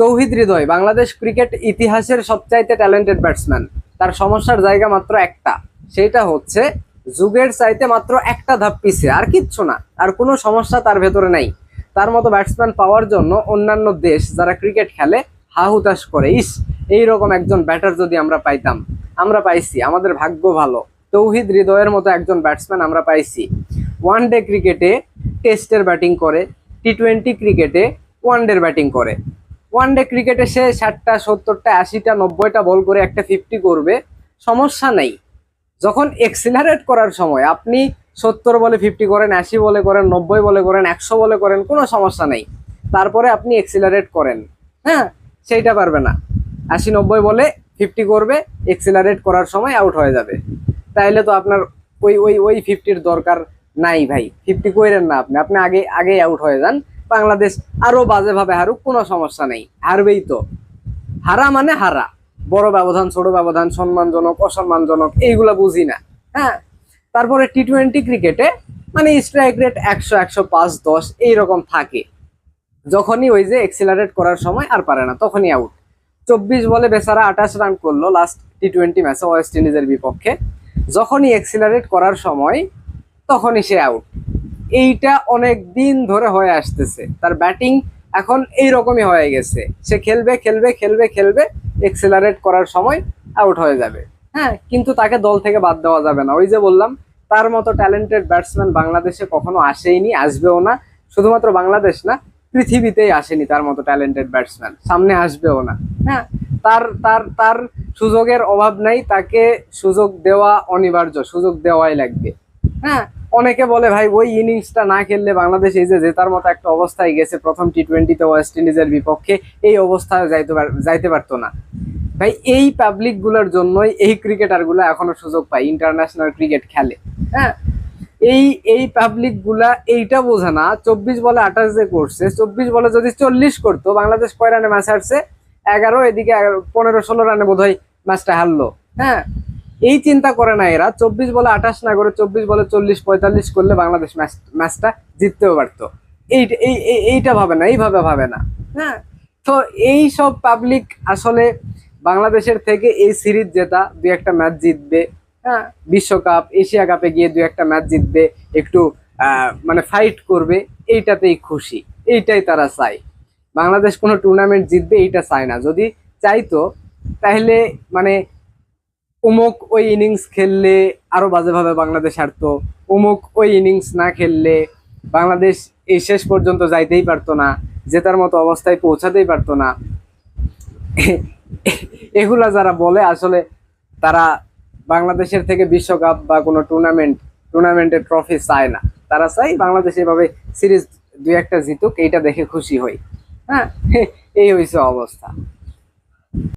তৌহিদ হৃদয়, Bangladesh cricket ইতিহাসের সবচাইতে talented batsman তার সমস্যার জায়গা মাত্র একটা, সেটা হচ্ছে যুগের চাইতে মাত্র একটা ধাপ পিছে, আর কিচ্ছু না, আর কোনো সমস্যা তার ভেতরে নাই। তার মতো ব্যাটসম্যান পাওয়ার জন্য অন্যান্য দেশ যারা ক্রিকেট খেলে হা হুতাশ করে, ইস, এইরকম একজন ব্যাটার যদি আমরা পাইতাম, আমরা পাইছি, আমাদের ভাগ্য ভালো। তৌহিদ হৃদয়ের মতো একজন ব্যাটসম্যান আমরা পাইছি। ওয়ান ডে ক্রিকেটে টেস্টের ব্যাটিং করে টি টোয়েন্টি ক্রিকেটে ওয়ান ডের ব্যাটিং করে। ওয়ান ডে ক্রিকেটে সে ষাটটা, সত্তরটা, আশিটা, নব্বইটা বল করে একটা ফিফটি করবে। সমস্যা নেই। যখন এক্সিলারেট করার সময়, আপনি সত্তর বলে ফিফটি করেন, আশি বলে করেন, নব্বই বলে করেন, একশো বলে করেন, কোনো সমস্যা নেই। তারপরে আপনি এক্সিলারেট করেন। হ্যাঁ সেইটা পারবে না। আশি, নব্বই বলে ফিফটি করবে এক্সিলারেট করার সময় আউট হয়ে যাবে। তাইলে তো আপনার ওই ওই ওই ফিফটির দরকার নাই ভাই। ফিফটি কইরেন না আপনি। আপনি আগে আগেই আউট হয়ে যান। বাংলাদেশ আরও বাজেভাবে হারুক, কোনো সমস্যা নেই। হারবেই তো। হারা মানে হারা। বড় ব্যবধান, ছোট ব্যবধান, সম্মানজনক, অসম্মানজনক, এইগুলা বুঝি না। হ্যাঁ? তারপরে টি টোয়েন্টি ক্রিকেটে মানে স্ট্রাইক রেট একশো একশো পাঁচ, দশ, এইরকম থাকে। যখনই ওই যে এক্সিলারেট করার সময় আর পারে না, তখনই আউট চব্বিশ বলে বেচারা আঠাশ রান করল লাস্ট টি টোয়েন্টি ম্যাচে ওয়েস্ট ইন্ডিজের বিপক্ষে। যখনই এক্সিলারেট করার সময়, তখনই সে আউট এইটা অনেক দিন ধরে হয়ে আসতেছে। তার ব্যাটিং এখন এই রকমই হয়ে গেছে। সে খেলবে খেলবে খেলবে খেলবে এক্সেলারেট করার সময় আউট হয়ে যাবে। হ্যাঁ কিন্তু তাকে দল থেকে বাদ দেওয়া যাবে না। ওই যে বললাম, তার মতো ট্যালেন্টেড ব্যাটসম্যান বাংলাদেশে কখনো আসেইনি, আসবেও না। শুধুমাত্র বাংলাদেশ না, পৃথিবীতেই আসেনি তার মতো ট্যালেন্টেড ব্যাটসম্যান সামনে আসবেও না। হ্যাঁ তার তার তার সুযোগের অভাব নাই। তাকে সুযোগ দেওয়া অনিবার্য। সুযোগ দেওয়াই লাগবে। হ্যাঁ অনেকে বলে, ভাই, ওই ইনিংসটা না খেললে বাংলাদেশ এই যে জেতার মতো একটা অবস্থায় গেছে, প্রথম টি টোয়েন্টিতে ওয়েস্ট ইন্ডিজের বিপক্ষে, এই অবস্থায় যাইতে যাইতে পারতো না। ভাই, এই পাবলিকগুলোর জন্যই এই ক্রিকেটারগুলো এখনও সুযোগ পায় ইন্টারন্যাশনাল ক্রিকেট খেলে। হ্যাঁ? এই এই পাবলিকগুলা এইটা বোঝে না, চব্বিশ বলে আঠাশ যে করছে, চব্বিশ বলে যদি চল্লিশ করতো, বাংলাদেশ কয় রানে ম্যাচ হারছে? এগারো, এদিকে পনেরো, ষোলো রানে বোধহয় ম্যাচটা হারলো। হ্যাঁ? এই চিন্তা করে না এরা। চব্বিশ বলে আঠাশ, না করে চব্বিশ বলে চল্লিশ, পঁয়তাল্লিশ করলে বাংলাদেশ ম্যাচ, ম্যাচটা জিততেও পারতো। এই এই, এই- এইটা ভাবে না, এইভাবে ভাবে না। হ্যাঁ? তো এই সব পাবলিক আসলে বাংলাদেশের থেকে এই সিরিজ জেতা দুই একটা ম্যাচ জিতবে। হ্যাঁ? বিশ্বকাপ, এশিয়া কাপে গিয়ে দুই একটা ম্যাচ জিতবে, একটু মানে ফাইট করবে, এইটাতেই খুশি। এইটাই তারা চায়। বাংলাদেশ কোনো টুর্নামেন্ট জিতবে, এইটা চায় না। যদি চাইতো, তাহলে মানে অমুক ওই ইনিংস খেললে আরও বাজেভাবে বাংলাদেশ হারতো। অমুক ওই ইনিংস না খেললে বাংলাদেশ এই শেষ পর্যন্ত যাইতেই পারতো না, জেতার মতো অবস্থায় পৌঁছাতেই পারতো না। এগুলা যারা বলে, আসলে তারা বাংলাদেশের থেকে বিশ্বকাপ বা কোনো টুর্নামেন্ট টুর্নামেন্টের ট্রফি চায় না। তারা চায় বাংলাদেশ এভাবে সিরিজ দুই একটা জিতুক, এইটা দেখে খুশি হই। হ্যাঁ এই হয়েছে অবস্থা।